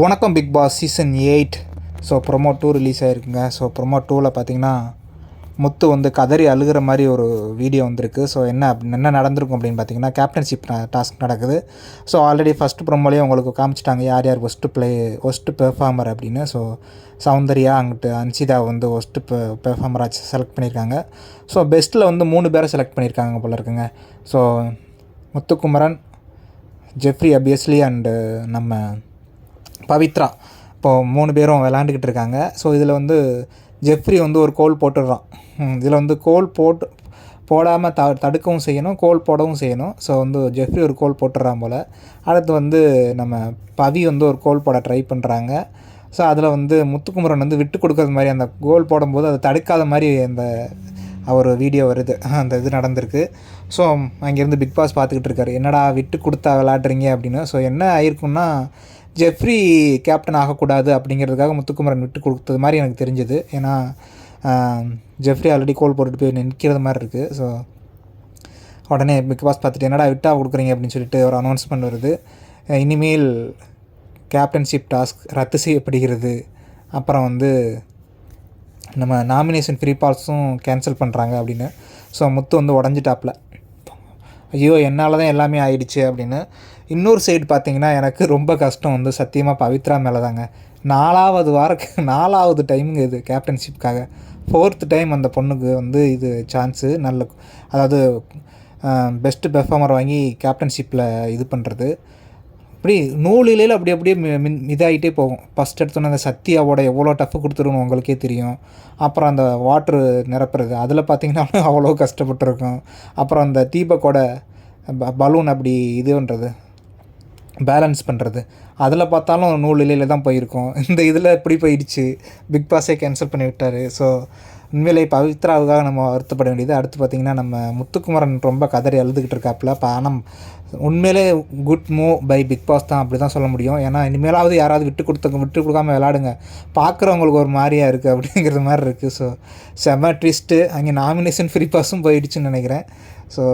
வணக்கம் Bigg Boss season eight so promo two release ஆகிருக்குங்க so promo டூவில் பார்த்தீங்கன்னா முத்து வந்து கதறி அழுகிற மாதிரி ஒரு வீடியோ வந்திருக்கு. ஸோ என்ன அப்படி என்ன நடந்திருக்கும் அப்படின்னு பார்த்தீங்கன்னா கேப்டன்ஷிப் டாஸ்க் நடக்குது. ஸோ ஆல்ரெடி ஃபஸ்ட் ப்ரொமோலேயே உங்களுக்கு காமிச்சிட்டாங்க யார் யார் ஒஸ்ட்டு ப்ளே ஒஸ்ட்டு பெர்ஃபார்மர் அப்படின்னு. ஸோ சௌந்தர்யா அங்கிட்டு அன்சிதா வந்து ஒஸ்ட்டு பெ பெர்ஃபார்மராக செலக்ட் பண்ணியிருக்காங்க ஸோ பெஸ்ட்டில் வந்து மூணு பேரை செலக்ட் பண்ணியிருக்காங்க போல இருக்குங்க. So Muthukumaran Jeffrey obviously and நம்ம பவித்ரா. இப்போது மூணு பேரும் விளாண்டுக்கிட்டு இருக்காங்க. ஸோ இதில் வந்து ஜெஃப்ரி வந்து ஒரு கோல் போட்டுடுறான். இதில் வந்து கோல் போட்டு போடாமல் த தடுக்கவும் செய்யணும் கோல் போடவும் செய்யணும். ஸோ வந்து ஜெஃப்ரி ஒரு கோல் போட்டுடுறான் போல். அடுத்து வந்து நம்ம பவி வந்து ஒரு கோல் போட ட்ரை பண்ணுறாங்க ஸோ அதில் வந்து முத்துக்குமரன் வந்து விட்டு கொடுக்குறது மாதிரி அந்த கோல் போடும்போது அதை தடுக்காத மாதிரி அந்த ஒரு வீடியோ வருது. அந்த இது நடந்திருக்கு. ஸோ அங்கேருந்து பிக் பாஸ் பார்த்துக்கிட்டு இருக்காரு. என்னடா விட்டு கொடுத்தா விளாட்றீங்க அப்படின்னு. ஸோ என்ன ஆயிருக்குன்னா ஜெஃப்ரி கேப்டன் ஆகக்கூடாது அப்படிங்கிறதுக்காக முத்துக்குமரன் விட்டு கொடுத்தது மாதிரி எனக்கு தெரிஞ்சுது. ஏன்னா ஜெஃப்ரி ஆல்ரெடி கோல் போட்டுட்டு போய் நிற்கிறது மாதிரி இருக்குது ஸோ உடனே பிக் பாஸ் பார்த்துட்டு என்னடா விட்டா கொடுக்குறீங்க? அப்படின்னு சொல்லிட்டு ஒரு அனௌன்ஸ்மெண்ட் வருது. இனிமேல் கேப்டன்ஷிப் டாஸ்க் ரத்து செய்யப்படுகிறது. அப்புறம் வந்து நம்ம நாமினேஷன் ஃப்ரீ பால்ஸும் கேன்சல் பண்ணுறாங்க அப்படின்னு. ஸோ முத்து வந்து உடஞ்சிட்டாப்பில். ஐயோ என்னால் தான் எல்லாமே ஆயிடுச்சு அப்படின்னு. இன்னொரு சைடு பார்த்தீங்கன்னா எனக்கு ரொம்ப கஷ்டம் வந்து சத்தியமாக பவித்ரா மேலே தாங்க நாலாவது வாரக்கு நாலாவது டைமுங்க இது கேப்டன்ஷிப்காக ஃபோர்த்து டைம் அந்த பொண்ணுக்கு வந்து இது சான்ஸு நல்ல அதாவது பெஸ்ட்டு பெர்ஃபார்மர் வாங்கி கேப்டன்ஷிப்பில் இது பண்ணுறது இப்படி நூலிலையில் அப்படி அப்படியே மின் இதாகிட்டே போகும். ஃபஸ்ட் எடுத்தோன்னே அந்த சத்தியாவோட எவ்வளோ டஃப்பு கொடுத்துருன்னு உங்களுக்கே தெரியும். அப்புறம் அந்த வாட்ரு நிரப்புறது அதில் பார்த்தீங்கன்னா அவ்வளோ கஷ்டப்பட்டுருக்கும். அப்புறம் அந்த தீபக்கோட பலூன் அப்படி இது பண்ணுறது பேலன்ஸ் பண்ணுறது அதில் பார்த்தாலும் நூல் இலையில் தான் போயிருக்கோம். இந்த இதில் எப்படி போயிடுச்சு. பிக் பாஸே கேன்சல் பண்ணி விட்டார் ஸோ உண்மையிலே பவித்ராவுக்காக நம்ம வருத்தப்பட வேண்டியது. அடுத்து பார்த்திங்கன்னா நம்ம முத்துக்குமரன் ரொம்ப கதறி அழுதுகிட்டு இருக்காப்புல. இப்போ ஆனால் உண்மையிலே good move by Bigg Boss தான் அப்படி தான் சொல்ல முடியும். ஏன்னா இனிமேலாவது யாராவது விட்டு கொடுத்த விட்டு கொடுக்காம விளாடுங்க பார்க்குறவங்களுக்கு ஒரு மாதிரியாக இருக்குது அப்படிங்கிறது மாதிரி இருக்குது ஸோ செம்ம ட்விஸ்ட்டு அங்கே நாமினேஷன் ஃப்ரீ பாஸும் போயிடுச்சுன்னு நினைக்கிறேன். ஸோ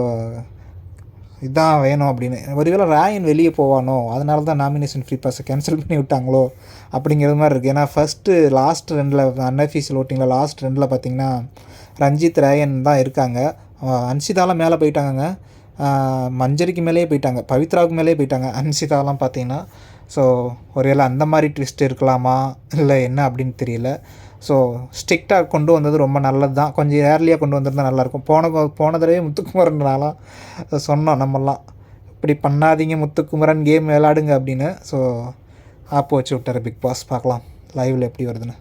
இதுதான் வேணும் அப்படின்னு. ஒருவேளை ராயன் வெளியே போவானோ அதனால தான் நாமினேஷன் ஃப்ரீ பாஸை கேன்சல் பண்ணி விட்டாங்களோ அப்படிங்கிறது மாதிரி இருக்குது ஏன்னா ஃபஸ்ட்டு லாஸ்ட் ரெண்டில் அன்அஃபீஷியல் ஓட்டிங்கில் லாஸ்ட் ரெண்டில் பார்த்திங்கன்னா ரஞ்சித் ராயன் தான் இருக்காங்க. அன்சிதாலாம் மேலே போயிட்டாங்க மஞ்சரிக்கு மேலேயே போயிட்டாங்க. பவித்ராவுக்கு மேலேயே போயிட்டாங்க. அன்சிதாலாம் பார்த்தீங்கன்னா ஸோ ஒருவேளை அந்த மாதிரி ட்விஸ்ட் இருக்கலாமா? இல்லை என்ன அப்படின்னு தெரியல. ஸோ ஸ்ட்ரிக்டாக கொண்டு வந்தது ரொம்ப நல்லது தான். கொஞ்சம் ஏர்லியாக கொண்டு வந்திருந்தால் நல்லாயிருக்கும். போன போன தடவை முத்துக்குமரனாலாம் சொன்னோம் நம்மலாம் இப்படி பண்ணாதீங்க முத்துக்குமரன் கேம் விளாடுங்க அப்படின்னு. ஸோ ஆப்போ வச்சு விட்டார் பிக் பாஸ். பார்க்கலாம். லைவில் எப்படி வருதுன்னு.